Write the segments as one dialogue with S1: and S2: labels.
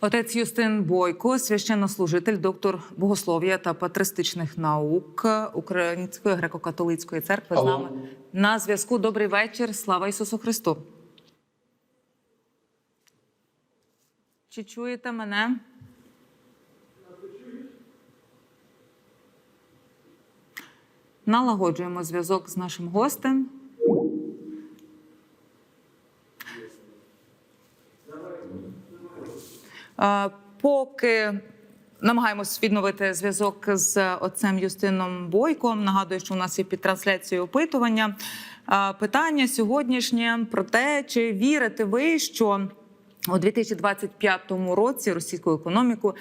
S1: Отець Юстин Бойко, священнослужитель, доктор богослов'я та патристичних наук Української греко-католицької церкви з нами на зв'язку. Добрий вечір. Слава Ісусу Христу. Чи чуєте мене? Налагоджуємо зв'язок з нашим гостем. Поки намагаємось відновити зв'язок з отцем Юстином Бойком. Нагадую, що у нас є під трансляцією опитування. Питання сьогоднішнє про те, чи вірите ви, що у 2025 році російську економіку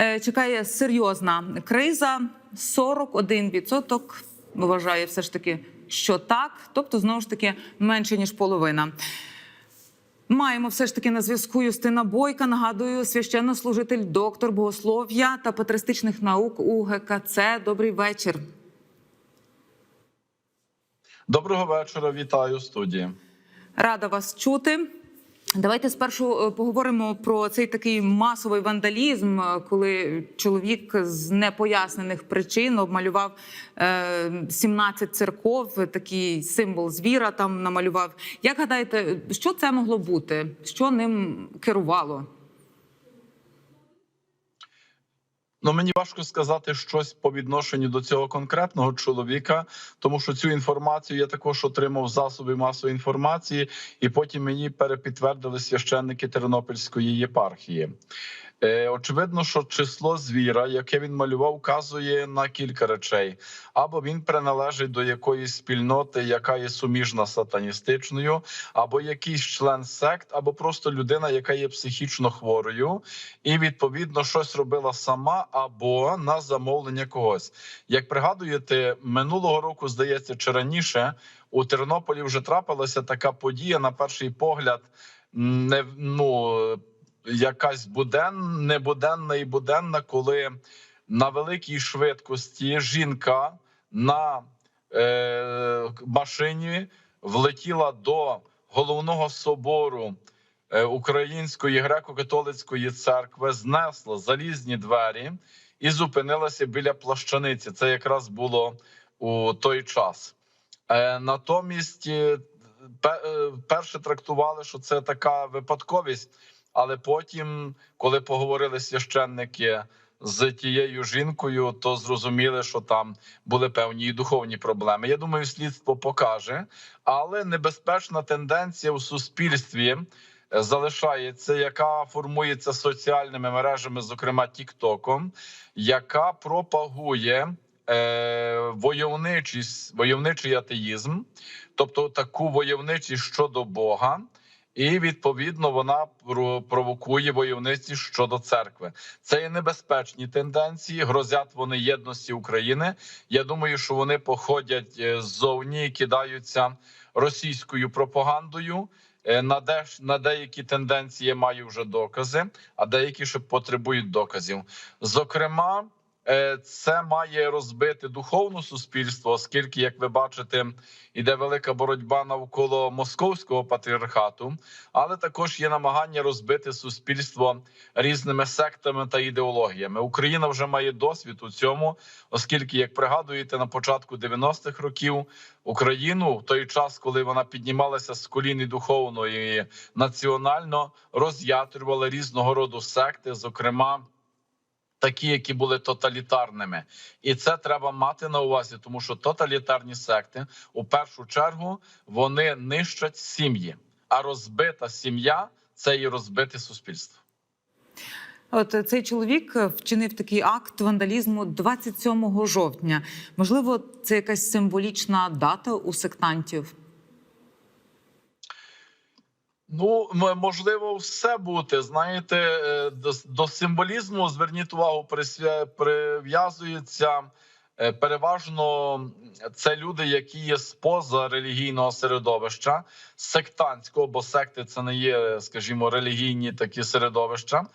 S1: е, чекає серйозна криза. 41% вважає все ж таки, що так, тобто знову ж таки менше ніж половина. Маємо все ж таки на зв'язку Юстина Бойка. Нагадую, священнослужитель, доктор богослов'я та патристичних наук у ГКЦ. Добрий вечір.
S2: Доброго вечора, вітаю студії.
S1: Рада вас чути. Давайте спершу е, поговоримо про цей такий масовий вандалізм, е, коли чоловік з непояснених причин обмалював е, 17 церков, такий символ звіра там намалював. Як гадаєте, що це могло бути? Що ним керувало?
S2: Ну мені важко сказати щось по відношенню до цього конкретного чоловіка, тому що цю інформацію я також отримав засоби масової інформації, і потім мені перепідтвердили священники Тернопільської єпархії. Е, очевидно, що число звіра, яке він малював, вказує на кілька речей: або він приналежить до якоїсь спільноти, яка є суміжна сатаністичною, або якийсь член сект, або просто людина, яка є психічно хворою, і відповідно щось робила сама або на замовлення когось. Як пригадуєте, минулого року здається, чи раніше у Тернополі вже трапилася така подія на перший погляд. Не ну якась буден, небуденна і буденна, коли на великій швидкості жінка на е, машині влетіла до головного собору е, Української греко-католицької церкви, знесла залізні двері і зупинилася біля плащаниці. Це якраз було у той час. Е, натомість е, е, перше трактували, що це така випадковість. Але потім, коли поговорили священники з тією жінкою, то зрозуміли, що там були певні духовні проблеми. Я думаю, слідство покаже, але небезпечна тенденція у суспільстві е, залишається, яка формується соціальними мережами, зокрема Тіктоком, яка пропагує е, войовничість, войовничий атеїзм, тобто таку войовничість щодо Бога. І відповідно вона про- провокує войовниці щодо церкви. Це є небезпечні тенденції. Грозять вони єдності України. Я думаю, що вони походять е, ззовні кидаються російською пропагандою. Е, На де на деякі тенденції маю вже докази, а деякі ще потребують доказів. Зокрема, це має розбити духовне суспільство, оскільки, як ви бачите, іде велика боротьба навколо московського патріархату, але також є намагання розбити суспільство різними сектами та ідеологіями. Україна вже має досвід у цьому, оскільки, як пригадуєте, на початку 90-х років Україну в той час, коли вона піднімалася з колін і духовно і національно, роз'ятрювали різного роду секти, зокрема. Такі, які були тоталітарними, і це треба мати на увазі, тому що тоталітарні секти у першу чергу вони нищать сім'ї, а розбита сім'я це і розбите суспільство.
S1: От цей чоловік вчинив такий акт вандалізму 27 жовтня. Можливо, це якась символічна дата у сектантів.
S2: Ну можливо, все бути. Знаєте, е, до, до символізму зверніть увагу, прив'язується е, переважно це люди, які є споза релігійного середовища, сектантського, бо секти це не є, скажімо, релігійні такі середовища,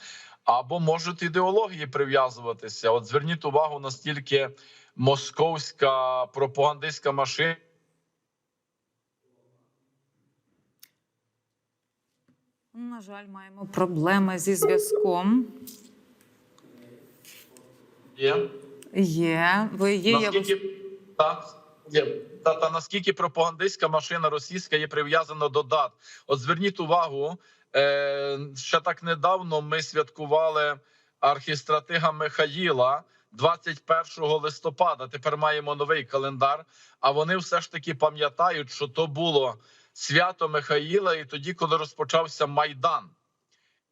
S2: або можуть ідеології прив'язуватися. От зверніть увагу, настільки московська пропагандистська машина.
S1: На жаль, маємо проблеми зі зв'язком.
S2: Є.
S1: Є, ви є. я
S2: так є та, та наскільки пропагандистська машина російська є прив'язана до дат? От зверніть увагу, е, ще так недавно ми святкували архістратига Михаїла 21 листопада. Тепер маємо новий календар. А вони все ж таки пам'ятають, що то було свято Михаїла, і тоді, коли розпочався майдан.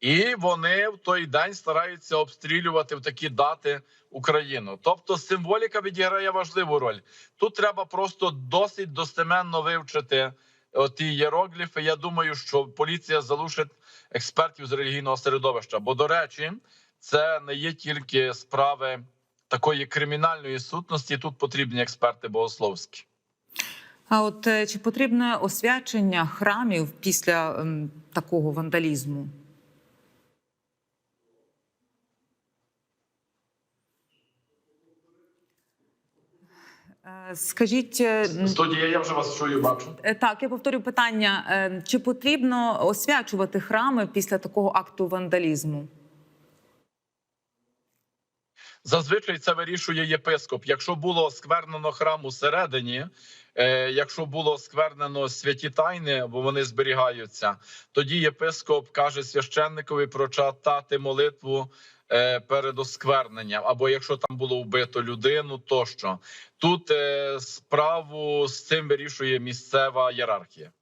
S2: І вони в той день стараються обстрілювати в такі дати Україну. Тобто символіка відіграє важливу роль. Тут треба просто досить достеменно вивчити ті єрогліфи. Я думаю, що поліція залучить експертів з релігійного середовища. Бо, до речі, це не є тільки справи такої кримінальної сутності. Тут потрібні експерти богословські.
S1: А от е, чи потрібне освячення храмів після ем, такого вандалізму? Е, Скажіть, е,
S2: Студія, я вже вас чую, бачу.
S1: так, я повторю питання: Е, чи потрібно освячувати храми після такого акту вандалізму?
S2: Зазвичай це вирішує єпископ. Якщо було сквернено храм усередині, е, якщо було сквернено святі тайни, бо вони зберігаються, тоді єпископ каже священникові прочитати молитву е, перед оскверненням, або якщо там було вбито людину, тощо тут е, справу з цим вирішує місцева ієрархія.